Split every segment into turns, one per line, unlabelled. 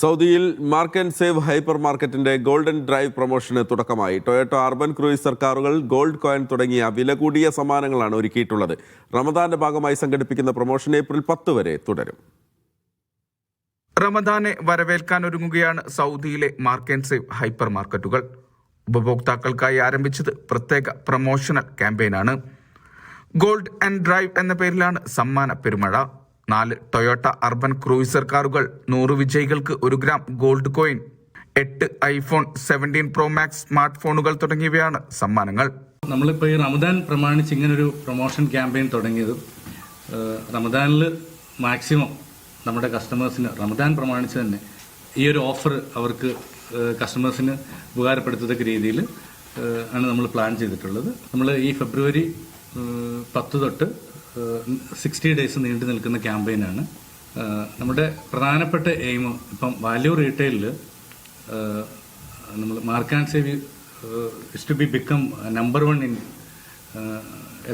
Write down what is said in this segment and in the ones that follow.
സൗദിയിൽ mark and save hyper മാർക്കറ്റിന്റെ golden drive പ്രൊമോഷന് തുടക്കമായി. ടൊയോട്ടോ അർബൻ ക്രൂയിസർ കാറുകൾ ഗോൾഡ് കോയിൻ തുടങ്ങിയ വില കൂടിയ സമ്മാനങ്ങളാണ് ഒരുക്കിയിട്ടുള്ളത്. റമദാന്റെ ഭാഗമായി സംഘടിപ്പിക്കുന്ന പ്രൊമോഷൻ ഏപ്രിൽ പത്ത് വരെ തുടരും.
റമദാനെ വരവേൽക്കാൻ ഒരുങ്ങുകയാണ് സൗദിയിലെ മാർക്ക് ആൻഡ് സേവ് ഹൈപ്പർ മാർക്കറ്റുകൾ. ഉപഭോക്താക്കൾക്കായി ആരംഭിച്ചത് പ്രത്യേക പ്രൊമോഷണൽ ക്യാമ്പയിനാണ്. ഗോൾഡ് ആൻഡ് ഡ്രൈവ് എന്ന പേരിലാണ് സമ്മാന പെരുമഴ. നാല് ടൊയോട്ട അർബൻ ക്രൂയിസർ കാറുകൾ നൂറ് വിജയികൾക്ക് ഒരു ഗ്രാം ഗോൾഡ് കോയിൻ എട്ട് iPhone seventeen pro max smart ഫോണുകൾ തുടങ്ങിയവയാണ് സമ്മാനങ്ങൾ.
നമ്മളിപ്പോൾ ഈ റമദാൻ പ്രമാണിച്ച് ഇങ്ങനൊരു പ്രൊമോഷൻ ക്യാമ്പയിൻ തുടങ്ങിയതും. റമദാനിൽ മാക്സിമം നമ്മുടെ കസ്റ്റമേഴ്സിന് റമദാൻ പ്രമാണിച്ച് തന്നെ ഈ ഒരു ഓഫർ അവർക്ക് കസ്റ്റമേഴ്സിന് ഉപകാരപ്പെടുത്തത്തക്ക രീതിയിൽ ആണ് നമ്മൾ പ്ലാൻ ചെയ്തിട്ടുള്ളത്. നമ്മൾ ഈ ഫെബ്രുവരി പത്ത് തൊട്ട് സിക്സ്റ്റി ഡേയ്സ് നീണ്ടു നിൽക്കുന്ന ക്യാമ്പയിനാണ്. നമ്മുടെ പ്രധാനപ്പെട്ട എയിം ഇപ്പം വാല്യൂ റീറ്റെയിലിൽ നമ്മൾ mark and save is to be become number one in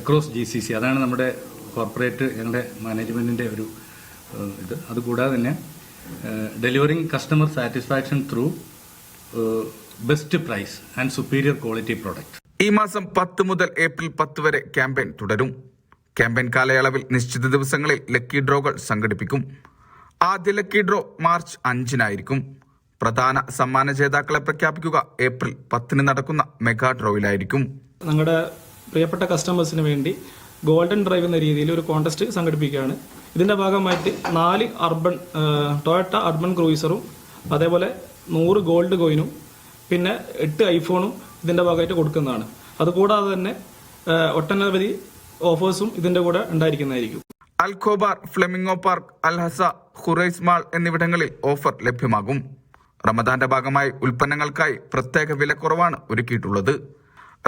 across G C C അതാണ് നമ്മുടെ കോർപ്പറേറ്റ് ഞങ്ങളുടെ മാനേജ്മെന്റിന്റെ ഒരു ഇത്. അതുകൂടാതെ തന്നെ delivering customer satisfaction through best price and superior quality product.
ഈ മാസം പത്ത് മുതൽ ഏപ്രിൽ പത്ത് വരെ ക്യാമ്പയിൻ തുടരും. ക്യാമ്പയിൻ കാലയളവിൽ നിശ്ചിത ദിവസങ്ങളിൽ ലക്കി ഡ്രോകൾ സംഘടിപ്പിക്കും. ആദ്യ ലക്കി ഡ്രോ മാർച്ച് അഞ്ചിനായിരിക്കും. പ്രധാന സമ്മാന ജേതാക്കളെ പ്രഖ്യാപിക്കുക ഏപ്രിൽ പത്തിന് നടക്കുന്ന മെഗാ ഡ്രോയിലായിരിക്കും.
ഞങ്ങളുടെ പ്രിയപ്പെട്ട കസ്റ്റമേഴ്സിന് വേണ്ടി ഗോൾഡൻ ഡ്രൈവ് എന്ന രീതിയിൽ ഒരു കോൺടെസ്റ്റ് സംഘടിപ്പിക്കുകയാണ്. ഇതിന്റെ ഭാഗമായിട്ട് നാല് അർബൻ ടൊയട്ട അർബൻ ക്രൂയിസറും അതേപോലെ നൂറ് ഗോൾഡ് കോയിനും പിന്നെ എട്ട് ഐഫോണും ഇതിന്റെ ഭാഗമായിട്ട് കൊടുക്കുന്നതാണ്. അതുകൂടാതെ തന്നെ ഒട്ടനവധി ഓഫേഴ്സും ഇതിന്റെ കൂടെ ഉണ്ടായിരിക്കുന്നതായിരിക്കും.
Al Khobar flamingo park Al Hasa Khurais mall എന്നിവിടങ്ങളിൽ ഓഫർ ലഭ്യമാകും. റമദാന്റെ ഭാഗമായി ഉൽപ്പന്നങ്ങൾക്കായി പ്രത്യേക വിലക്കുറവാണ് ഒരുക്കിയിട്ടുള്ളത്.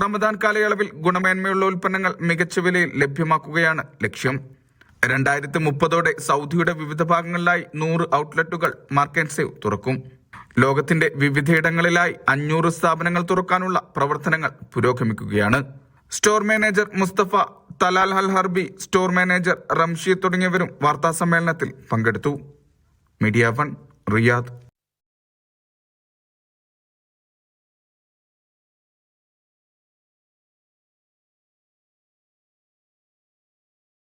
റമദാൻ കാലയളവിൽ ഗുണമേന്മയുള്ള ഉൽപ്പന്നങ്ങൾ മികച്ച വിലയിൽ ലഭ്യമാക്കുകയാണ് ലക്ഷ്യം. രണ്ടായിരത്തി മുപ്പതോടെ സൗദിയുടെ വിവിധ ഭാഗങ്ങളിലായി നൂറ് ഔട്ട്ലെറ്റുകൾ മാർക്കറ്റ് സേവ് തുറക്കും. ലോകത്തിന്റെ വിവിധയിടങ്ങളിലായി അഞ്ഞൂറ് സ്ഥാപനങ്ങൾ തുറക്കാനുള്ള പ്രവർത്തനങ്ങൾ പുരോഗമിക്കുകയാണ്. സ്റ്റോർ മാനേജർ മുസ്തഫ തലാൽ ഹൽ ഹർബി സ്റ്റോർ മാനേജർ റംഷി തുടങ്ങിയവരും വാർത്താ സമ്മേളനത്തിൽ പങ്കെടുത്തു. Media one Riyadh.